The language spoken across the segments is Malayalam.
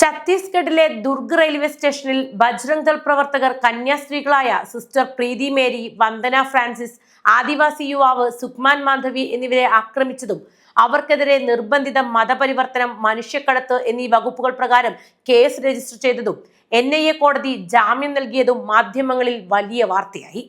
ഛത്തീസ്ഗഡിലെ ദുർഗ് റെയിൽവേ സ്റ്റേഷനിൽ ബജ്രംഗ് ദൾ പ്രവർത്തകർ കന്യാസ്ത്രീകളായ sister Preethi Mary Vandana Francis ആദിവാസി യുവാവ് സുക്മാൻ മാധവി എന്നിവരെ ആക്രമിച്ചതും അവർക്കെതിരെ നിർബന്ധിത മതപരിവർത്തനം മനുഷ്യക്കടത്ത് എന്നീ വകുപ്പുകൾ പ്രകാരം കേസ് രജിസ്റ്റർ ചെയ്തതും എൻ കോടതി ജാമ്യം നൽകിയതും മാധ്യമങ്ങളിൽ വലിയ വാർത്തയായി.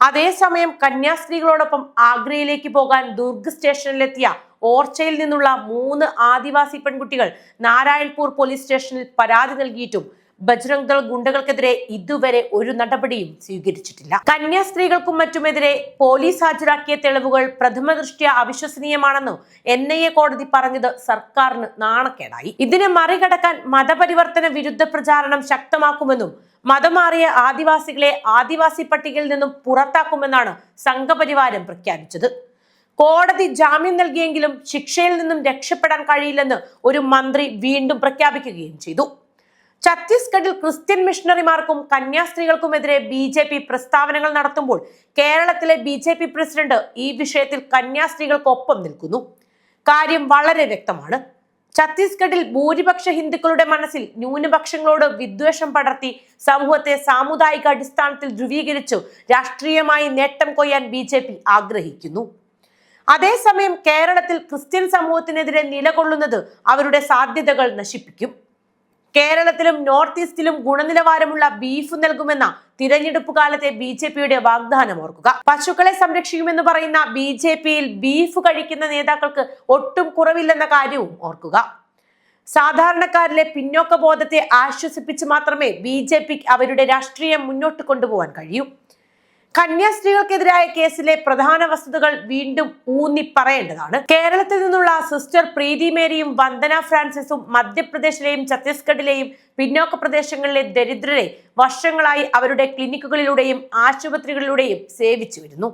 അതേസമയം കന്യാസ്ത്രീകളോടൊപ്പം ആഗ്രയിലേക്ക് പോകാൻ ദുർഗ് സ്റ്റേഷനിലെത്തിയ ഓർച്ചയിൽ നിന്നുള്ള മൂന്ന് ആദിവാസി പെൺകുട്ടികൾ നാരായൺപൂർ പോലീസ് സ്റ്റേഷനിൽ പരാതി നൽകിയിട്ടും ബജ്രംഗ് ദൾ ഗുണ്ടകൾക്കെതിരെ ഇതുവരെ ഒരു നടപടിയും സ്വീകരിച്ചിട്ടില്ല. കന്യാസ്ത്രീകൾക്കും മറ്റുമെതിരെ പോലീസ് ഹാജരാക്കിയ തെളിവുകൾ പ്രഥമ ദൃഷ്ട്യ അവിശ്വസനീയമാണെന്ന് എൻ ഐ എ കോടതി പറഞ്ഞത് സർക്കാരിന് നാണക്കേടായി. ഇതിനെ മറികടക്കാൻ മതപരിവർത്തന വിരുദ്ധ പ്രചാരണം ശക്തമാക്കുമെന്നും മതം മാറിയ ആദിവാസികളെ ആദിവാസി പട്ടികയിൽ നിന്നും പുറത്താക്കുമെന്നാണ് സംഘപരിവാരം പ്രഖ്യാപിച്ചത്. കോടതി ജാമ്യം നൽകിയെങ്കിലും ശിക്ഷയിൽ നിന്നും രക്ഷപ്പെടാൻ കഴിയില്ലെന്ന് ഒരു മന്ത്രി വീണ്ടും പ്രഖ്യാപിക്കുകയും ചെയ്തു. ഛത്തീസ്ഗഡിൽ ക്രിസ്ത്യൻ മിഷണറിമാർക്കും കന്യാസ്ത്രീകൾക്കുമെതിരെ ബി ജെ പി പ്രസ്താവനകൾ നടത്തുമ്പോൾ കേരളത്തിലെ ബി ജെ പി പ്രസിഡന്റ് ഈ വിഷയത്തിൽ കന്യാസ്ത്രീകൾക്കൊപ്പം നിൽക്കുന്നു. കാര്യം വളരെ വ്യക്തമാണ്. ഛത്തീസ്ഗഡിൽ ഭൂരിപക്ഷ ഹിന്ദുക്കളുടെ മനസ്സിൽ ന്യൂനപക്ഷങ്ങളോട് വിദ്വേഷം പടർത്തി സമൂഹത്തെ സാമുദായിക അടിസ്ഥാനത്തിൽ ധ്രുവീകരിച്ചു രാഷ്ട്രീയമായി നേട്ടം കൊയ്യാൻ ബി ആഗ്രഹിക്കുന്നു. അതേസമയം കേരളത്തിൽ ക്രിസ്ത്യൻ സമൂഹത്തിനെതിരെ നിലകൊള്ളുന്നത് അവരുടെ സാധ്യതകൾ നശിപ്പിക്കും. കേരളത്തിലും നോർത്ത് ഈസ്റ്റിലും ഗുണനിലവാരമുള്ള ബീഫ് നൽകുമെന്ന തിരഞ്ഞെടുപ്പ് കാലത്തെ ബി ജെ പിയുടെ വാഗ്ദാനം ഓർക്കുക. പശുക്കളെ സംരക്ഷിക്കുമെന്ന് പറയുന്ന ബി ജെ പിയിൽ ബീഫ് കഴിക്കുന്ന നേതാക്കൾക്ക് ഒട്ടും കുറവില്ലെന്ന കാര്യവും ഓർക്കുക. സാധാരണക്കാരിലെ പിന്നോക്ക ബോധത്തെ ആശ്വസിപ്പിച്ച് മാത്രമേ ബി അവരുടെ രാഷ്ട്രീയം മുന്നോട്ട് കൊണ്ടുപോകാൻ കഴിയൂ. കന്യാസ്ത്രീകൾക്കെതിരായ കേസിലെ പ്രധാന വസ്തുതകൾ വീണ്ടും ഊന്നി പറയേണ്ടതാണ് കേരളത്തിൽ നിന്നുള്ള സിസ്റ്റർ പ്രീതി മേരിയും വന്ദന ഫ്രാൻസിസും മധ്യപ്രദേശിലെയും ഛത്തീസ്ഗഡിലെയും പിന്നോക്ക പ്രദേശങ്ങളിലെ ദരിദ്രരെ വർഷങ്ങളായി അവരുടെ ക്ലിനിക്കുകളിലൂടെയും ആശുപത്രികളിലൂടെയും സേവിച്ചു വരുന്നു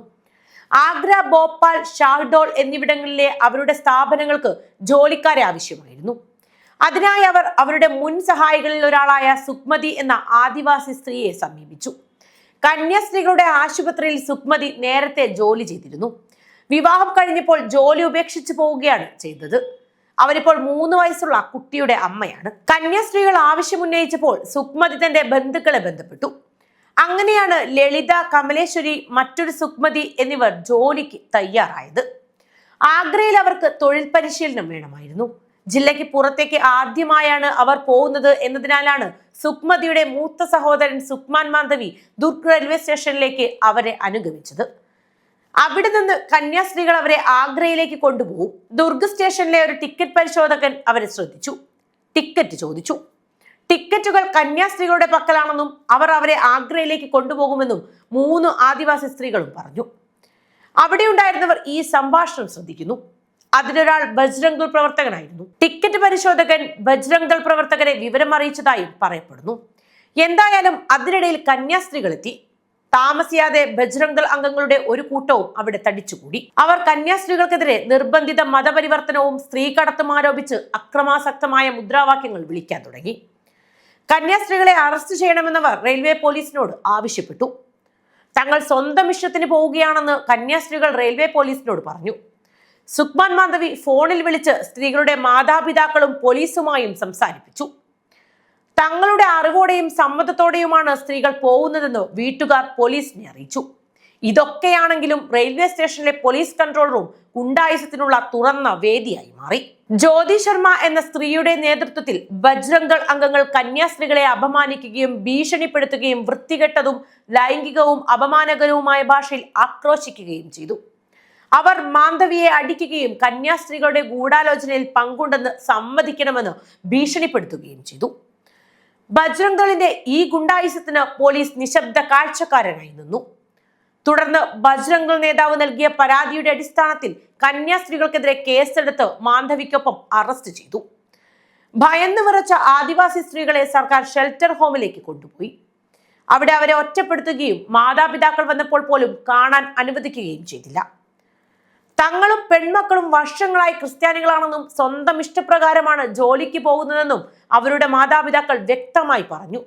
ആഗ്ര ഭോപ്പാൽ ഷാഹ്ഡോൾ എന്നിവിടങ്ങളിലെ അവരുടെ സ്ഥാപനങ്ങൾക്ക് ജോലിക്കാരെ ആവശ്യമായിരുന്നു. അതിനായി അവർ അവരുടെ മുൻ സഹായികളിൽ ഒരാളായ സുക്മതി എന്ന ആദിവാസി സ്ത്രീയെ സമീപിച്ചു. കന്യാസ്ത്രീകളുടെ ആശുപത്രിയിൽ സുക്മതി നേരത്തെ ജോലി ചെയ്തിരുന്നു. വിവാഹം കഴിഞ്ഞപ്പോൾ ജോലി ഉപേക്ഷിച്ചു പോവുകയാണ് ചെയ്തത്. അവരിപ്പോൾ മൂന്ന് വയസ്സുള്ള കുട്ടിയുടെ അമ്മയാണ്. കന്യാസ്ത്രീകൾ ആവശ്യമുന്നയിച്ചപ്പോൾ സുക്മതി തന്റെ ബന്ധുക്കളെ ബന്ധപ്പെട്ടു. അങ്ങനെയാണ് ലളിത കമലേശ്വരി മറ്റൊരു സുക്മതി എന്നിവർ ജോലിക്ക് തയ്യാറായത്. ആഗ്രയിൽ അവർക്ക് തൊഴിൽ പരിശീലനം വേണമായിരുന്നു. ജില്ലയ്ക്ക് പുറത്തേക്ക് ആദ്യമായാണ് അവർ പോകുന്നത് എന്നതിനാലാണ് സുക്മതിയുടെ മൂത്ത സഹോദരൻ സുക്മാൻ മാധവി ദുർഗ് റെയിൽവേ സ്റ്റേഷനിലേക്ക് അവരെ അനുഗമിച്ചത്. അവിടെ നിന്ന് കന്യാസ്ത്രീകൾ അവരെ ആഗ്രയിലേക്ക് കൊണ്ടുപോകും. ദുർഗ് സ്റ്റേഷനിലെ ഒരു ടിക്കറ്റ് പരിശോധകൻ അവരെ ശ്രദ്ധിച്ചു. ടിക്കറ്റ് ചോദിച്ചു. ടിക്കറ്റുകൾ കന്യാസ്ത്രീകളുടെ പക്കലാണെന്നും അവർ അവരെ ആഗ്രയിലേക്ക് കൊണ്ടുപോകുമെന്നും മൂന്ന് ആദിവാസി സ്ത്രീകളും പറഞ്ഞു. അവിടെ ഉണ്ടായിരുന്നവർ ഈ സംഭാഷണം ശ്രദ്ധിക്കുന്നു. അതിലൊരാൾ ബജ്രംഗ് ദൾ പ്രവർത്തകനായിരുന്നു. ടിക്കറ്റ് പരിശോധകൻ ബജ്രംഗ് ദൾ പ്രവർത്തകരെ വിവരം അറിയിച്ചതായും പറയപ്പെടുന്നു. എന്തായാലും അതിനിടയിൽ കന്യാസ്ത്രീകളെത്തി. താമസിയാതെ ബജ്രംഗ് ദൾ അംഗങ്ങളുടെ ഒരു കൂട്ടവും അവിടെ തടിച്ചുകൂടി. അവർ കന്യാസ്ത്രീകൾക്കെതിരെ നിർബന്ധിത മതപരിവർത്തനവും സ്ത്രീ കടത്തും ആരോപിച്ച് അക്രമാസക്തമായ മുദ്രാവാക്യങ്ങൾ വിളിക്കാൻ തുടങ്ങി. കന്യാസ്ത്രീകളെ അറസ്റ്റ് ചെയ്യണമെന്നവർ റെയിൽവേ പോലീസിനോട് ആവശ്യപ്പെട്ടു. തങ്ങൾ സ്വന്തം ഇഷ്ടത്തിന് പോവുകയാണെന്ന് കന്യാസ്ത്രീകൾ റെയിൽവേ പോലീസിനോട് പറഞ്ഞു. സുക്മാൻ മാധവി ഫോണിൽ വിളിച്ച് സ്ത്രീകളുടെ മാതാപിതാക്കളും പോലീസുമായും സംസാരിപ്പിച്ചു. തങ്ങളുടെ അറിവോടെയും സമ്മതത്തോടെയുമാണ് സ്ത്രീകൾ പോകുന്നതെന്ന് വീട്ടുകാർ പോലീസിനെ അറിയിച്ചു. ഇതൊക്കെയാണെങ്കിലും റെയിൽവേ സ്റ്റേഷനിലെ പോലീസ് കൺട്രോൾ റൂം ഗുണ്ടായുസത്തിനുള്ള തുറന്ന വേദിയായി മാറി. ജ്യോതി ശർമ്മ എന്ന സ്ത്രീയുടെ നേതൃത്വത്തിൽ ബജ്രംഗൾ അംഗങ്ങൾ കന്യാസ്ത്രീകളെ അപമാനിക്കുകയും ഭീഷണിപ്പെടുത്തുകയും വൃത്തികെട്ടതും ലൈംഗികവും അപമാനകരവുമായ ഭാഷയിൽ ആക്രോശിക്കുകയും ചെയ്തു. അവർ മാന്ധവിയെ അടിക്കുകയും കന്യാസ്ത്രീകളുടെ ഗൂഢാലോചനയിൽ പങ്കുണ്ടെന്ന് സമ്മതിക്കണമെന്ന് ഭീഷണിപ്പെടുത്തുകയും ചെയ്തു. ബജ്രംഗ് ദളിന്റെ ഈ ഗുണ്ടായുസത്തിന് പോലീസ് നിശബ്ദ കാഴ്ചക്കാരനായി നിന്നു. തുടർന്ന് ബജ്രംഗ് നേതാവ് നൽകിയ പരാതിയുടെ അടിസ്ഥാനത്തിൽ കന്യാസ്ത്രീകൾക്കെതിരെ കേസെടുത്ത് മാന്ധവിക്കൊപ്പം അറസ്റ്റ് ചെയ്തു. ഭയന്ന് വിറച്ച ആദിവാസി സ്ത്രീകളെ സർക്കാർ ഷെൽട്ടർ ഹോമിലേക്ക് കൊണ്ടുപോയി. അവിടെ അവരെ ഒറ്റപ്പെടുത്തുകയും മാതാപിതാക്കൾ വന്നപ്പോൾ പോലും കാണാൻ അനുവദിക്കുകയും ചെയ്തില്ല. തങ്ങളും പെൺമക്കളും വർഷങ്ങളായി ക്രിസ്ത്യാനികളാണെന്നും സ്വന്തം ഇഷ്ടപ്രകാരമാണ് ജോലിക്ക് പോകുന്നതെന്നും അവരുടെ മാതാപിതാക്കൾ വ്യക്തമായി പറഞ്ഞു.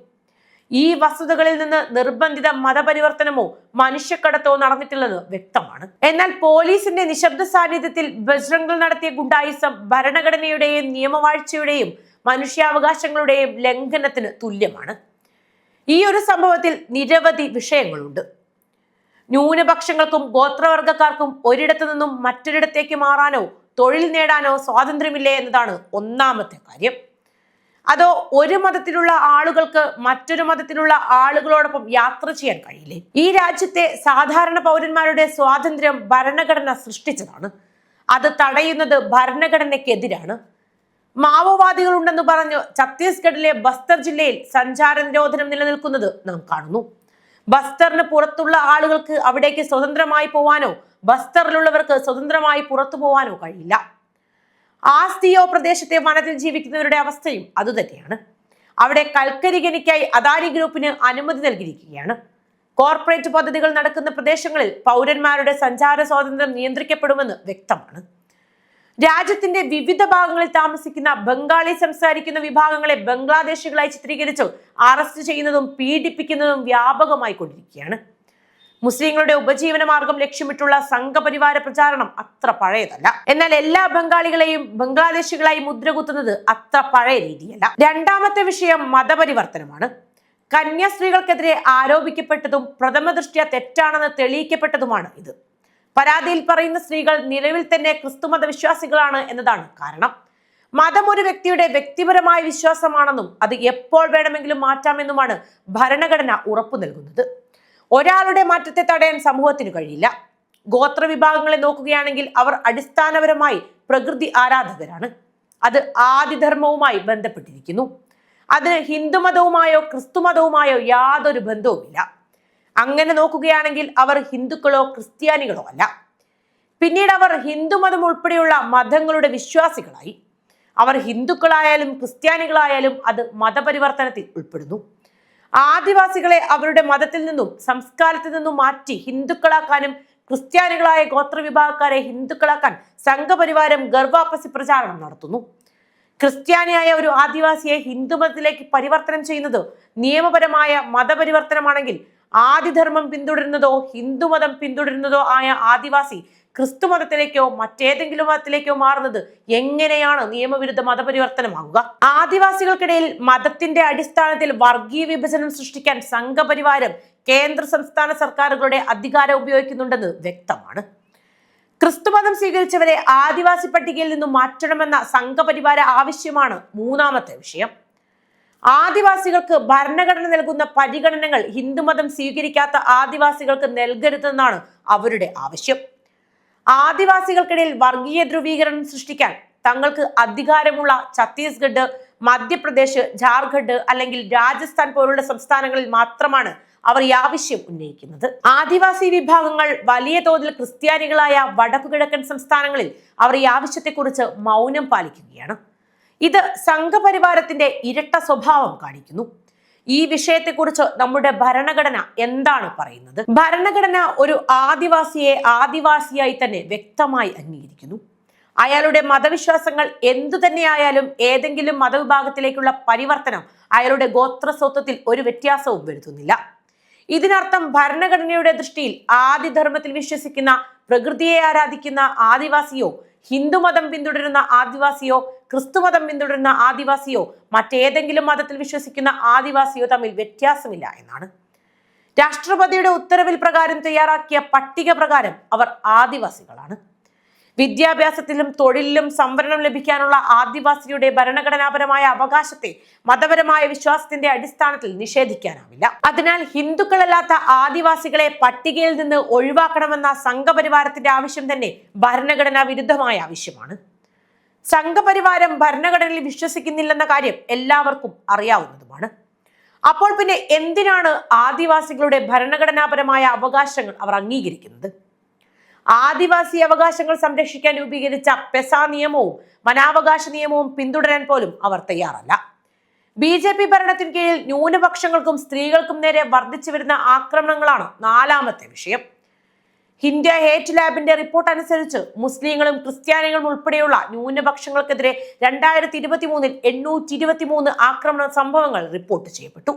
ഈ വസ്തുതകളിൽ നിന്ന് നിർബന്ധിത മതപരിവർത്തനമോ മനുഷ്യക്കടത്തോ നടന്നിട്ടില്ലെന്ന് വ്യക്തമാണ്. എന്നാൽ പോലീസിന്റെ നിശബ്ദ സാന്നിധ്യത്തിൽ ബജ്രംഗൾ നടത്തിയ ഗുണ്ടായുസം ഭരണഘടനയുടെയും നിയമവാഴ്ചയുടെയും മനുഷ്യാവകാശങ്ങളുടെയും ലംഘനത്തിന് തുല്യമാണ്. ഈ ഒരു സംഭവത്തിൽ നിരവധി വിഷയങ്ങളുണ്ട്. ന്യൂനപക്ഷങ്ങൾക്കും ഗോത്രവർഗക്കാർക്കും ഒരിടത്തു നിന്നും മറ്റൊരിടത്തേക്ക് മാറാനോ തൊഴിൽ നേടാനോ സ്വാതന്ത്ര്യമില്ലേ എന്നതാണ് ഒന്നാമത്തെ കാര്യം. അതോ ഒരു മതത്തിലുള്ള ആളുകൾക്ക് മറ്റൊരു മതത്തിലുള്ള ആളുകളോടൊപ്പം യാത്ര ചെയ്യാൻ കഴിയില്ലേ? ഈ രാജ്യത്തെ സാധാരണ പൗരന്മാരുടെ സ്വാതന്ത്ര്യം ഭരണഘടന സൃഷ്ടിച്ചതാണ്. അത് തടയുന്നത് ഭരണഘടനയ്ക്കെതിരാണ്. മാവോവാദികളുണ്ടെന്ന് പറഞ്ഞു ഛത്തീസ്ഗഡിലെ ബസ്തർ ജില്ലയിൽ സഞ്ചാര നിരോധനം നിലനിൽക്കുന്നത് നാം കാണുന്നു. ബസ്തറിന് പുറത്തുള്ള ആളുകൾക്ക് അവിടേക്ക് സ്വതന്ത്രമായി പോവാനോ ബസ്റ്ററിലുള്ളവർക്ക് സ്വതന്ത്രമായി പുറത്തു പോവാനോ കഴിയില്ല. ആസ്തിയോ പ്രദേശത്തെ വനത്തിൽ ജീവിക്കുന്നവരുടെ അവസ്ഥയും അതുതന്നെയാണ്. അവിടെ കൽക്കരി ഖനിക്കായി അദാനി ഗ്രൂപ്പിന് അനുമതി നൽകിയിരിക്കുകയാണ്. കോർപ്പറേറ്റ് പദ്ധതികൾ നടക്കുന്ന പ്രദേശങ്ങളിൽ പൗരന്മാരുടെ സഞ്ചാര സ്വാതന്ത്ര്യം നിയന്ത്രിക്കപ്പെടുമെന്ന് വ്യക്തമാണ്. രാജ്യത്തിന്റെ വിവിധ ഭാഗങ്ങളിൽ താമസിക്കുന്ന ബംഗാളി സംസാരിക്കുന്ന വിഭാഗങ്ങളെ ബംഗ്ലാദേശികളായി ചിത്രീകരിച്ചു. അറസ്റ്റ് ചെയ്യുന്നതും പീഡിപ്പിക്കുന്നതും വ്യാപകമായി കൊണ്ടിരിക്കുകയാണ്. മുസ്ലിങ്ങളുടെ ഉപജീവന മാർഗം ലക്ഷ്യമിട്ടുള്ള സംഘപരിവാര പ്രചാരണം അത്ര പഴയതല്ല. എന്നാൽ എല്ലാ ബംഗാളികളെയും ബംഗ്ലാദേശികളായി മുദ്രകുത്തുന്നത് അത്ര പഴയ രീതിയല്ല. രണ്ടാമത്തെ വിഷയം മതപരിവർത്തനമാണ്. കന്യാസ്ത്രീകൾക്കെതിരെ ആരോപിക്കപ്പെട്ടതും പ്രഥമ ദൃഷ്ട്യ തെറ്റാണെന്ന് തെളിയിക്കപ്പെട്ടതുമാണ് ഇത്. പരാതിയിൽ പറയുന്ന സ്ത്രീകൾ നിലവിൽ തന്നെ ക്രിസ്തുമത വിശ്വാസികളാണ് എന്നതാണ് കാരണം. മതം ഒരു വ്യക്തിയുടെ വ്യക്തിപരമായ വിശ്വാസമാണെന്നും അത് എപ്പോൾ വേണമെങ്കിലും മാറ്റാമെന്നുമാണ് ഭരണഘടന ഉറപ്പു നൽകുന്നത്. ഒരാളുടെ മാറ്റത്തെ തടയാൻ സമൂഹത്തിന് കഴിയില്ല. ഗോത്ര വിഭാഗങ്ങളെ നോക്കുകയാണെങ്കിൽ അവർ അടിസ്ഥാനപരമായി പ്രകൃതി ആരാധകരാണ്. അത് ആദിധർമ്മവുമായി ബന്ധപ്പെട്ടിരിക്കുന്നു. അതിന് ഹിന്ദുമതവുമായോ ക്രിസ്തുമതവുമായോ യാതൊരു ബന്ധവുമില്ല. അങ്ങനെ നോക്കുകയാണെങ്കിൽ അവർ ഹിന്ദുക്കളോ ക്രിസ്ത്യാനികളോ അല്ല. പിന്നീട് അവർ ഹിന്ദുമതം ഉൾപ്പെടെയുള്ള മതങ്ങളുടെ വിശ്വാസികളായി. അവർ ഹിന്ദുക്കളായാലും ക്രിസ്ത്യാനികളായാലും അത് മതപരിവർത്തനത്തിൽ ഉൾപ്പെടുന്നു. ആദിവാസികളെ അവരുടെ മതത്തിൽ നിന്നും സംസ്കാരത്തിൽ നിന്നും മാറ്റി ഹിന്ദുക്കളാക്കാനും ക്രിസ്ത്യാനികളായ ഗോത്രവിഭാഗക്കാരെ ഹിന്ദുക്കളാക്കാൻ സംഘപരിവാരം ഗർഭാപ്പസി പ്രചാരണം നടത്തുന്നു. ക്രിസ്ത്യാനിയായ ഒരു ആദിവാസിയെ ഹിന്ദുമതത്തിലേക്ക് പരിവർത്തനം ചെയ്യുന്നത് നിയമപരമായ മതപരിവർത്തനമാണെങ്കിൽ ആദിധർമ്മം പിന്തുടരുന്നതോ ഹിന്ദുമതം പിന്തുടരുന്നതോ ആയ ആദിവാസി ക്രിസ്തു മതത്തിലേക്കോ മറ്റേതെങ്കിലും മതത്തിലേക്കോ മാറുന്നത് എങ്ങനെയാണ് നിയമവിരുദ്ധ മതപരിവർത്തനമാകുക ആദിവാസികൾക്കിടയിൽ മതത്തിന്റെ അടിസ്ഥാനത്തിൽ വർഗീയ വിഭജനം സൃഷ്ടിക്കാൻ സംഘപരിവാരം കേന്ദ്ര സംസ്ഥാന സർക്കാരുകളുടെ അധികാരം ഉപയോഗിക്കുന്നുണ്ടെന്ന് വ്യക്തമാണ്. ക്രിസ്തുമതം സ്വീകരിച്ചവരെ ആദിവാസി പട്ടികയിൽ നിന്നും മാറ്റണമെന്ന സംഘപരിവാര ആവശ്യമാണ് മൂന്നാമത്തെ വിഷയം. ആദിവാസികൾക്ക് ഭരണഘടന നൽകുന്ന പരിഗണനകൾ ഹിന്ദുമതം സ്വീകരിക്കാത്ത ആദിവാസികൾക്ക് നൽകരുതെന്നാണ് അവരുടെ ആവശ്യം. ആദിവാസികൾക്കിടയിൽ വർഗീയ ധ്രുവീകരണം സൃഷ്ടിക്കാൻ തങ്ങൾക്ക് അധികാരമുള്ള ഛത്തീസ്ഗഡ് മധ്യപ്രദേശ് ജാർഖണ്ഡ് അല്ലെങ്കിൽ രാജസ്ഥാൻ പോലുള്ള സംസ്ഥാനങ്ങളിൽ മാത്രമാണ് അവർ ഈ ആവശ്യം ഉന്നയിക്കുന്നത്. ആദിവാസി വിഭാഗങ്ങൾ വലിയ തോതിൽ ക്രിസ്ത്യാനികളായ വടക്കു കിഴക്കൻ സംസ്ഥാനങ്ങളിൽ അവർ ഈ ആവശ്യത്തെക്കുറിച്ച് മൗനം പാലിക്കുകയാണ്. ഇത് സംഘപരിവാരത്തിന്റെ ഇരട്ട സ്വഭാവം കാണിക്കുന്നു. ഈ വിഷയത്തെക്കുറിച്ച് നമ്മുടെ ഭരണഘടന എന്താണ് പറയുന്നത്? ഭരണഘടന ഒരു ആദിവാസിയെ ആദിവാസിയായി തന്നെ വ്യക്തമായി അംഗീകരിക്കുന്നു. അയാളുടെ മതവിശ്വാസങ്ങൾ എന്തു തന്നെയായാലും ഏതെങ്കിലും മതവിഭാഗത്തിലേക്കുള്ള പരിവർത്തനം അയാളുടെ ഗോത്ര സ്വത്വത്തിൽ ഒരു വ്യത്യാസവും വരുത്തുന്നില്ല. ഇതിനർത്ഥം ഭരണഘടനയുടെ ദൃഷ്ടിയിൽ ആദിധർമ്മത്തിൽ വിശ്വസിക്കുന്ന പ്രകൃതിയെ ആരാധിക്കുന്ന ആദിവാസിയോ ഹിന്ദുമതം പിന്തുടരുന്ന ആദിവാസിയോ ക്രിസ്തുമതം പിന്തുടരുന്ന ആദിവാസിയോ മറ്റേതെങ്കിലും മതത്തിൽ വിശ്വസിക്കുന്ന ആദിവാസിയോ തമ്മിൽ വ്യത്യാസമില്ല എന്നാണ്. രാഷ്ട്രപതിയുടെ ഉത്തരവിൽ പ്രകാരം തയ്യാറാക്കിയ പട്ടിക പ്രകാരം അവർ ആദിവാസികളാണ്. വിദ്യാഭ്യാസത്തിലും തൊഴിലിലും സംവരണം ലഭിക്കാനുള്ള ആദിവാസിയുടെ ഭരണഘടനാപരമായ അവകാശത്തെ മതപരമായ വിശ്വാസത്തിന്റെ അടിസ്ഥാനത്തിൽ നിഷേധിക്കാനാവില്ല. അതിനാൽ ഹിന്ദുക്കളല്ലാത്ത ആദിവാസികളെ പട്ടികയിൽ നിന്ന് ഒഴിവാക്കണമെന്ന സംഘപരിവാരത്തിന്റെ ആവശ്യം തന്നെ ഭരണഘടനാ വിരുദ്ധമായ ആവശ്യമാണ്. സംഘപരിവാരം ഭരണഘടനയിൽ വിശ്വസിക്കുന്നില്ലെന്ന കാര്യം എല്ലാവർക്കും അറിയാവുന്നതുമാണ്. അപ്പോൾ പിന്നെ എന്തിനാണ് ആദിവാസികളുടെ ഭരണഘടനാപരമായ അവകാശങ്ങൾ അവർ അംഗീകരിക്കുന്നത്? ആദിവാസി അവകാശങ്ങൾ സംരക്ഷിക്കാൻ രൂപീകരിച്ച പെസ നിയമവും വനാവകാശ നിയമവും പിന്തുടരാൻ പോലും അവർ തയ്യാറല്ല. ബി ജെ പി ഭരണത്തിന് കീഴിൽ ന്യൂനപക്ഷങ്ങൾക്കും സ്ത്രീകൾക്കും നേരെ വർദ്ധിച്ചു വരുന്ന ആക്രമണങ്ങളാണ് നാലാമത്തെ വിഷയം. ഇന്ത്യ ഹേറ്റ് ലാബിന്റെ റിപ്പോർട്ട് അനുസരിച്ച് മുസ്ലിങ്ങളും ക്രിസ്ത്യാനികളും ഉൾപ്പെടെയുള്ള ന്യൂനപക്ഷങ്ങൾക്കെതിരെ രണ്ടായിരത്തി ഇരുപത്തി മൂന്നിൽ എണ്ണൂറ്റി ഇരുപത്തി മൂന്ന് ആക്രമണ സംഭവങ്ങൾ റിപ്പോർട്ട് ചെയ്യപ്പെട്ടു.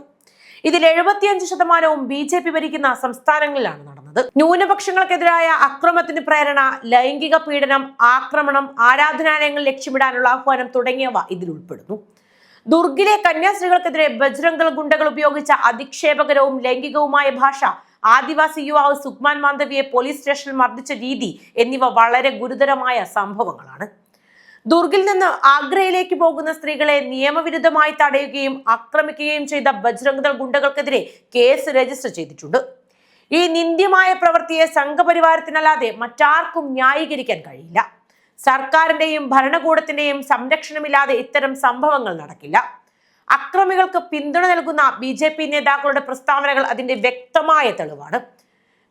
ഇതിൽ എഴുപത്തിയഞ്ച് ശതമാനവും ബി ജെ പി ഭരിക്കുന്ന സംസ്ഥാനങ്ങളിലാണ് നടന്നത്. ന്യൂനപക്ഷങ്ങൾക്കെതിരായ അക്രമത്തിന് പ്രേരണ ലൈംഗിക പീഡനം ആക്രമണം ആരാധനാലയങ്ങൾ ലക്ഷ്യമിടാനുള്ള ആഹ്വാനം തുടങ്ങിയവ ഇതിൽ ഉൾപ്പെടുന്നു. ദുർഗിലെ കന്യാസ്ത്രീകൾക്കെതിരെ ബജ്രംഗൾ ഗുണ്ടകൾ ഉപയോഗിച്ച അധിക്ഷേപകരവും ലൈംഗികവുമായ ഭാഷ ആദിവാസി യുവാവ് സുക്മാൻ മാന്ധവിയെ പോലീസ് സ്റ്റേഷനിൽ മർദ്ദിച്ച രീതി എന്നിവ വളരെ ഗുരുതരമായ സംഭവങ്ങളാണ്. ദുർഗിൽ നിന്ന് ആഗ്രയിലേക്ക് പോകുന്ന സ്ത്രീകളെ നിയമവിരുദ്ധമായി തടയുകയും ആക്രമിക്കുകയും ചെയ്ത ബജ്രംഗ്ദൾ ഗുണ്ടകൾക്കെതിരെ കേസ് രജിസ്റ്റർ ചെയ്തിട്ടുണ്ട്. ഈ നിന്ദ്യമായ പ്രവൃത്തിയെ സംഘപരിവാരത്തിനല്ലാതെ മറ്റാർക്കും ന്യായീകരിക്കാൻ കഴിയില്ല. സർക്കാരിന്റെയും ഭരണകൂടത്തിന്റെയും സംരക്ഷണമില്ലാതെ ഇത്തരം സംഭവങ്ങൾ നടക്കില്ല. അക്രമികൾക്ക് പിന്തുണ നൽകുന്ന ബി ജെ പി നേതാക്കളുടെ പ്രസ്താവനകൾ അതിന്റെ വ്യക്തമായ തെളിവാണ്.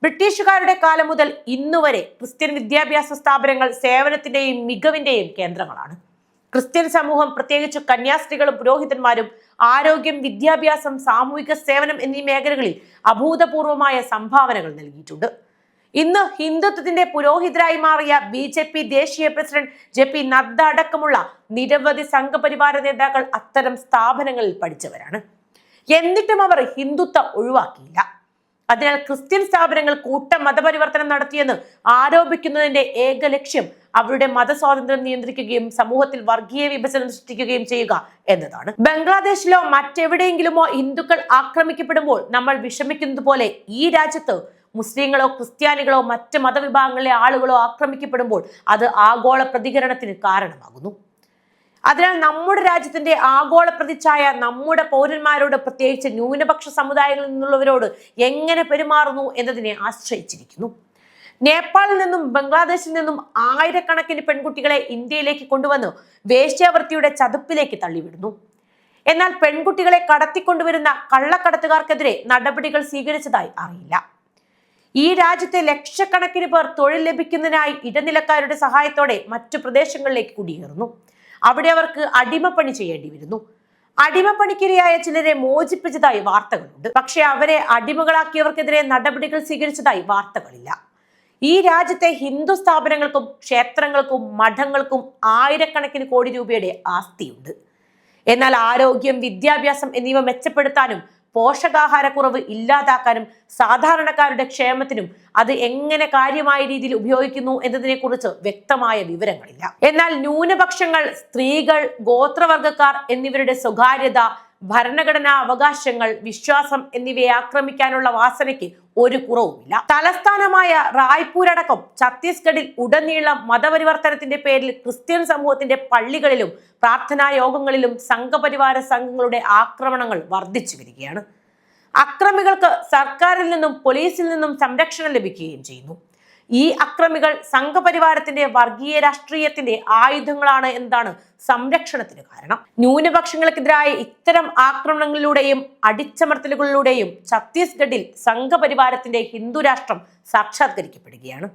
ബ്രിട്ടീഷുകാരുടെ കാലം മുതൽ ഇന്നുവരെ ക്രിസ്ത്യൻ വിദ്യാഭ്യാസ സ്ഥാപനങ്ങൾ സേവനത്തിന്റെയും മികവിന്റെയും കേന്ദ്രങ്ങളാണ്. ക്രിസ്ത്യൻ സമൂഹം പ്രത്യേകിച്ച് കന്യാസ്ത്രീകളും പുരോഹിതന്മാരും ആരോഗ്യം വിദ്യാഭ്യാസം സാമൂഹിക സേവനം എന്നീ മേഖലകളിൽ അഭൂതപൂർവമായ സംഭാവനകൾ നൽകിയിട്ടുണ്ട്. ഇന്ന് ഹിന്ദുത്വത്തിന്റെ പുരോഹിതരായി മാറിയ ബി ജെ പി ദേശീയ പ്രസിഡന്റ് ജെ പി നദ്ദ അടക്കമുള്ള നിരവധി സംഘപരിവാര നേതാക്കൾ അത്തരം സ്ഥാപനങ്ങളിൽ പഠിച്ചവരാണ്. എന്നിട്ടും അവർ ഹിന്ദുത്വം ഒഴിവാക്കിയില്ല. അതിനാൽ ക്രിസ്ത്യൻ സ്ഥാപനങ്ങൾ കൂട്ട മതപരിവർത്തനം നടത്തിയെന്ന് ആരോപിക്കുന്നതിന്റെ ഏക ലക്ഷ്യം അവരുടെ മതസ്വാതന്ത്ര്യം നിയന്ത്രിക്കുകയും സമൂഹത്തിൽ വർഗീയ വിഭജനം സൃഷ്ടിക്കുകയും ചെയ്യുക എന്നതാണ്. ബംഗ്ലാദേശിലോ മറ്റെവിടെയെങ്കിലുമോ ഹിന്ദുക്കൾ ആക്രമിക്കപ്പെടുമ്പോൾ നമ്മൾ വിഷമിക്കുന്നത് പോലെ ഈ രാജ്യത്ത് മുസ്ലിങ്ങളോ ക്രിസ്ത്യാനികളോ മറ്റ് മതവിഭാഗങ്ങളിലെ ആളുകളോ ആക്രമിക്കപ്പെടുമ്പോൾ അത് ആഗോള പ്രതികരണത്തിന് കാരണമാകുന്നു. അതിനാൽ നമ്മുടെ രാജ്യത്തിന്റെ ആഗോള പ്രതിച്ഛായ നമ്മുടെ പൗരന്മാരോട് പ്രത്യേകിച്ച് ന്യൂനപക്ഷ സമുദായങ്ങളിൽ നിന്നുള്ളവരോട് എങ്ങനെ പെരുമാറുന്നു എന്നതിനെ ആശ്രയിച്ചിരിക്കുന്നു. നേപ്പാളിൽ നിന്നും ബംഗ്ലാദേശിൽ നിന്നും ആയിരക്കണക്കിന് പെൺകുട്ടികളെ ഇന്ത്യയിലേക്ക് കൊണ്ടുവന്ന് വേശ്യാവൃത്തിയുടെ ചതുപ്പിലേക്ക് തള്ളിവിടുന്നു. എന്നാൽ പെൺകുട്ടികളെ കടത്തിക്കൊണ്ടുവരുന്ന കള്ളക്കടത്തുകാർക്കെതിരെ നടപടികൾ സ്വീകരിച്ചതായി അറിയില്ല. ഈ രാജ്യത്തെ ലക്ഷക്കണക്കിന് പേർ തൊഴിൽ ലഭിക്കുന്നതിനായി ഇടനിലക്കാരുടെ സഹായത്തോടെ മറ്റു പ്രദേശങ്ങളിലേക്ക് കുടിയേറുന്നു. അവിടെ അവർക്ക് അടിമപ്പണി ചെയ്യേണ്ടി വരുന്നു അടിമപ്പണിക്കിരയായ ചിലരെ മോചിപ്പിച്ചതായി വാർത്തകളുണ്ട്. പക്ഷേ അവരെ അടിമകളാക്കിയവർക്കെതിരെ നടപടികൾ സ്വീകരിച്ചതായി വാർത്തകളില്ല. ഈ രാജ്യത്തെ ഹിന്ദു സ്ഥാപനങ്ങൾക്കും ക്ഷേത്രങ്ങൾക്കും മഠങ്ങൾക്കും ആയിരക്കണക്കിന് കോടി രൂപയുടെ ആസ്തിയുണ്ട്. എന്നാൽ ആരോഗ്യം വിദ്യാഭ്യാസം എന്നിവ മെച്ചപ്പെടുത്താനും പോഷകാഹാരക്കുറവ് ഇല്ലാതാക്കാനും സാധാരണക്കാരുടെ ക്ഷേമത്തിനും അത് എങ്ങനെ കാര്യമായ രീതിയിൽ ഉപയോഗിക്കുന്നു എന്നതിനെക്കുറിച്ച് വ്യക്തമായ വിവരങ്ങളില്ല. എന്നാൽ ന്യൂനപക്ഷങ്ങൾ സ്ത്രീകൾ ഗോത്രവർഗക്കാർ എന്നിവരുടെ സ്വകാര്യത ഭരണഘടനാ അവകാശങ്ങൾ വിശ്വാസം എന്നിവയെ ആക്രമിക്കാനുള്ള വാസനയ്ക്ക് ഒരു കുറവുമില്ല. തലസ്ഥാനമായ റായ്പൂരടക്കം ഛത്തീസ്ഗഡിൽ ഉടനീളം മതപരിവർത്തനത്തിന്റെ പേരിൽ ക്രിസ്ത്യൻ സമൂഹത്തിന്റെ പള്ളികളിലും പ്രാർത്ഥനാ യോഗങ്ങളിലും സംഘപരിവാര സംഘങ്ങളുടെ ആക്രമണങ്ങൾ വർദ്ധിച്ചു വരികയാണ്. അക്രമികൾക്ക് സർക്കാരിൽ നിന്നും പോലീസിൽ നിന്നും സംരക്ഷണം ലഭിക്കുകയും ചെയ്യുന്നു. ഈ അക്രമികൾ സംഘപരിവാരത്തിന്റെ വർഗീയ രാഷ്ട്രീയത്തിന്റെ ആയുധങ്ങളാണ് എന്താണ് സംരക്ഷണത്തിന് കാരണം. ന്യൂനപക്ഷങ്ങൾക്കെതിരായ ഇത്തരം ആക്രമണങ്ങളിലൂടെയും അടിച്ചമർത്തലുകളിലൂടെയും ഛത്തീസ്ഗഡിൽ സംഘപരിവാരത്തിന്റെ ഹിന്ദു രാഷ്ട്രം സാക്ഷാത്കരിക്കപ്പെടുകയാണ്.